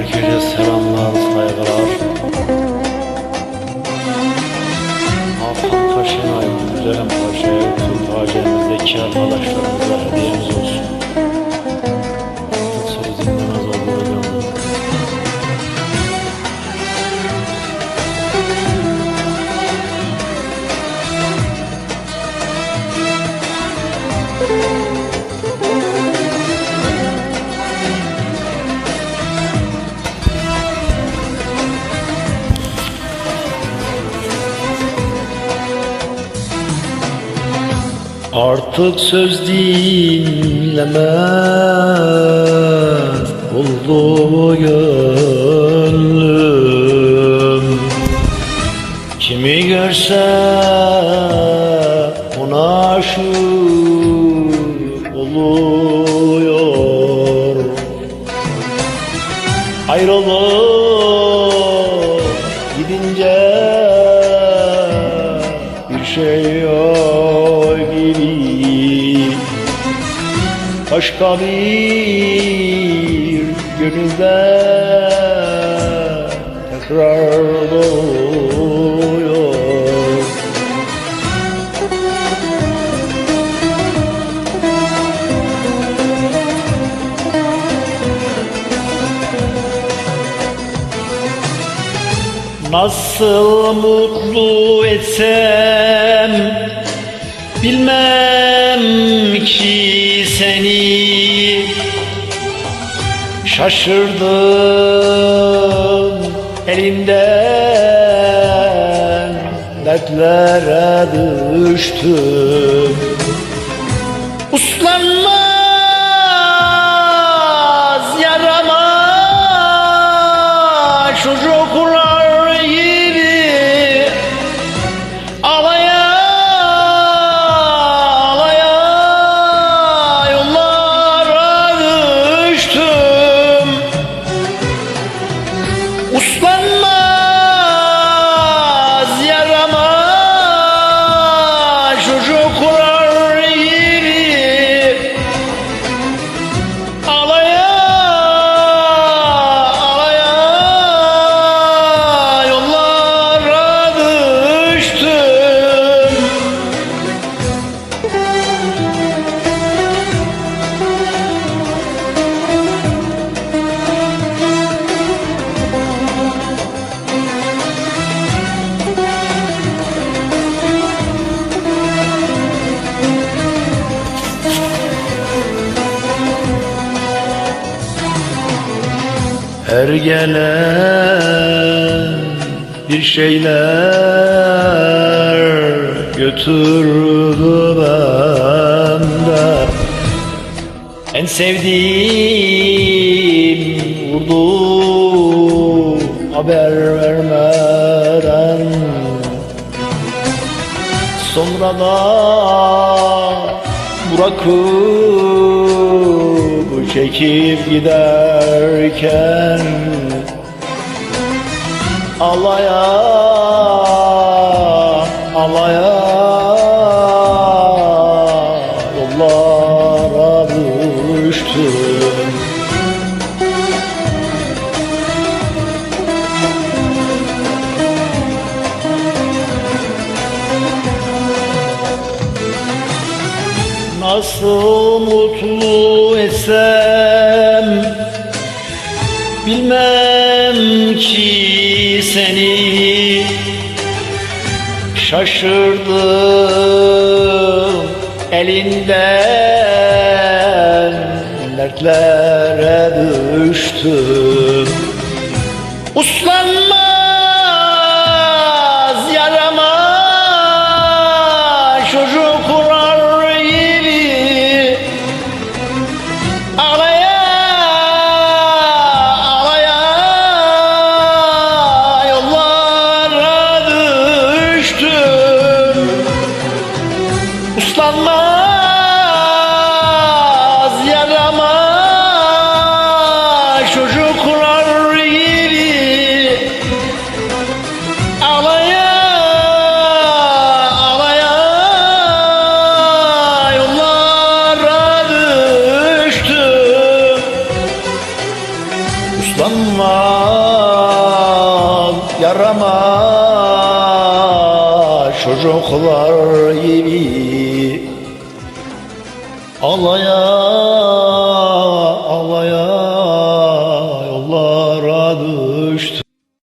Herkese selamlar, saygılar. Hakan Kaşınay, Güzelim Paşa'ya, tüm tacemizdeki arkadaşlarımıza hediyemiz Artık söz dinlemez oldu gönlüm. Kimi görse ona aşık oluyor. Ayrılık Başka bir gönülde tekrar doğuyor. Nasıl mutlu etsem Bilmem ki seni. Şaşırdım elimden Dertlere düştüm. Uslanmaz Uslanmaz Her gelen bir şeyler götürdü benden. En sevdiğim vurdu haber vermeden. Sonra da bırakıp çekip giderken Alaya alaya yollara düştüm Nasıl mutlu etsem Bilmem ki seni Şaşırdım elinden Dertlere düştüm. Uslanmaz Uslanmaz yarama çocuklar gibi Alaya alaya yollara düştüm Uslanmaz yarama çocuklar gibi Ağlayan